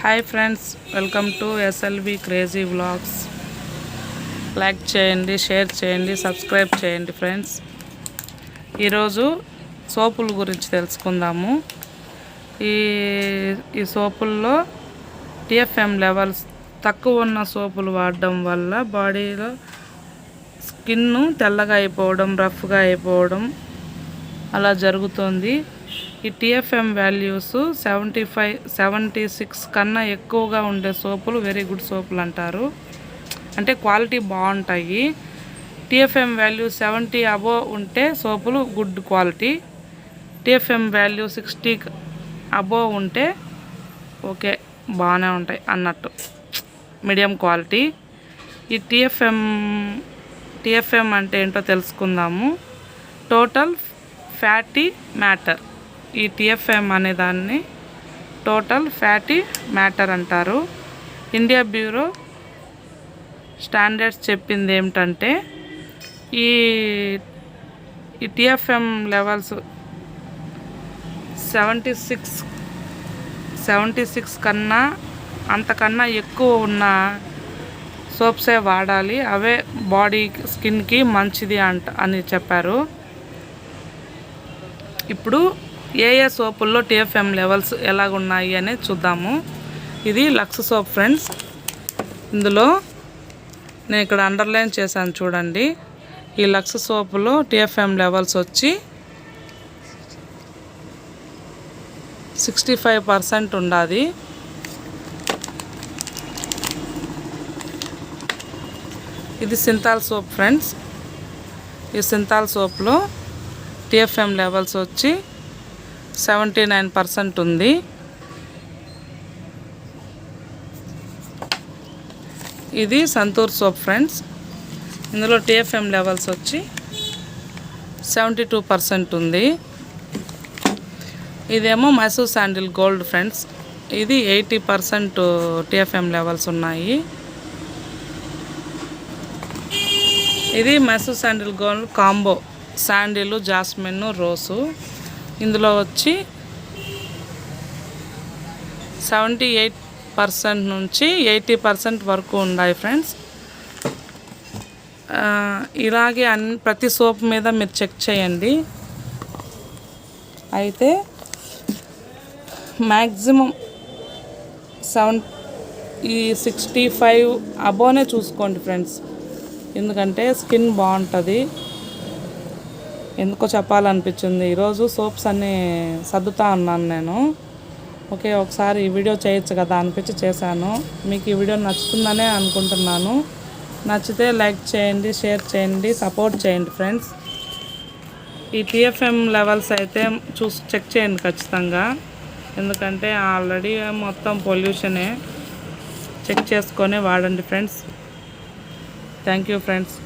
Hi friends welcome to SLB crazy vlogs like చేయండి share చేయండి subscribe చేయండి friends. ఈరోజు సోపుల గురించి తెలుసుకుందాము. ఈ ఈ సోపుల్లో టిఎఫ్ఎం లెవెల్స్ తక్కువ ఉన్న సోపులు వాడడం వల్ల బాడీలో స్కిన్ తెల్లగా అయిపోవడం రఫ్గా అయిపోవడం అలా జరుగుతుంది. ఈ TFM values seventy five seventy six కన్నా ఎక్కువగా ఉండే సోపులు వెరీ గుడ్ సోపులు అంటారు. అంటే క్వాలిటీ బాగుంటాయి. టిఎఫ్ఎం వాల్యూ సెవెంటీ అబో ఉంటే సోపులు good quality TFM value sixty above ఉంటే ఓకే బాగానే ఉంటాయి అన్నట్టు. మీడియం క్వాలిటీ ఈ టిఎఫ్ఎం టిఎఫ్ఎం అంటే ఏంటో తెలుసుకుందాము. టోటల్ ఫ్యాటీ మ్యాటర్ ఈ టిఎఫ్ఎం అనే దాన్ని టోటల్ ఫ్యాటీ మ్యాటర్ అంటారు. ఇండియా బ్యూరో స్టాండర్డ్స్ చెప్పింది ఏమిటంటే ఈ ఈ TFM levels seventy six seventy six కన్నా అంతకన్నా ఎక్కువ ఉన్న సోప్సే వాడాలి. అవే బాడీ స్కిన్కి మంచిది అంట అని చెప్పారు. ఇప్పుడు ఏ ఏ సోపుల్లో టిఎఫ్ఎం లెవెల్స్ ఎలాగున్నాయి అనేది చూద్దాము. ఇది లక్స్ సోప్ ఫ్రెండ్స్. ఇందులో నేను ఇక్కడ అండర్లైన్ చేశాను చూడండి. ఈ లక్స్ సోపులో టిఎఫ్ఎం లెవెల్స్ వచ్చి సిక్స్టీ ఫైవ్ పర్సెంట్ ఉండాది. ఇది సింతాల్ సోప్ ఫ్రెండ్స్. ఈ సింతాల్ సోప్లో టిఎఫ్ఎం లెవెల్స్ వచ్చి సెవెంటీ నైన్ పర్సెంట్ ఉంది. ఇది సంతూర్ సోప్ ఫ్రెండ్స్. ఇందులో టిఎఫ్ఎం లెవెల్స్ వచ్చి సెవెంటీ టూ పర్సెంట్ ఉంది. ఇదేమో మైసూర్ శాండిల్ గోల్డ్ ఫ్రెండ్స్. ఇది ఎయిటీ పర్సెంట్ టిఎఫ్ఎం లెవెల్స్ ఉన్నాయి. ఇది Mysore sandal gold combo. Sandal jasmine rose. ఇందులో వచ్చి సెవెంటీ ఎయిట్ పర్సెంట్ నుంచి ఎయిటీ పర్సెంట్ వరకు ఉన్నాయి ఫ్రెండ్స్. ఇలాగే అన్ని ప్రతి సోప్ మీద మీరు చెక్ చేయండి. అయితే మ్యాక్సిమం సెవెన్ ఈ సిక్స్టీ ఫైవ్ అబోనే చూసుకోండి ఫ్రెండ్స్. ఎందుకంటే స్కిన్ బాగుంటుంది. ఎందుకో చెప్పాలనిపించింది. ఈరోజు సోప్స్ అన్నీ సర్దుతా ఉన్నాను నేను. ఓకే ఒకసారి ఈ వీడియో చేయొచ్చు కదా అనిపించి చేశాను. మీకు ఈ వీడియో నచ్చుతుందనే అనుకుంటున్నాను. నచ్చితే లైక్ చేయండి షేర్ చేయండి సపోర్ట్ చేయండి ఫ్రెండ్స్. ఈ టీఎఫ్ఎం లెవెల్స్ అయితే చూసి చెక్ చేయండి ఖచ్చితంగా. ఎందుకంటే ఆల్రెడీ మొత్తం పొల్యూషనే చెక్ చేసుకొని వాడండి ఫ్రెండ్స్. Thank you friends.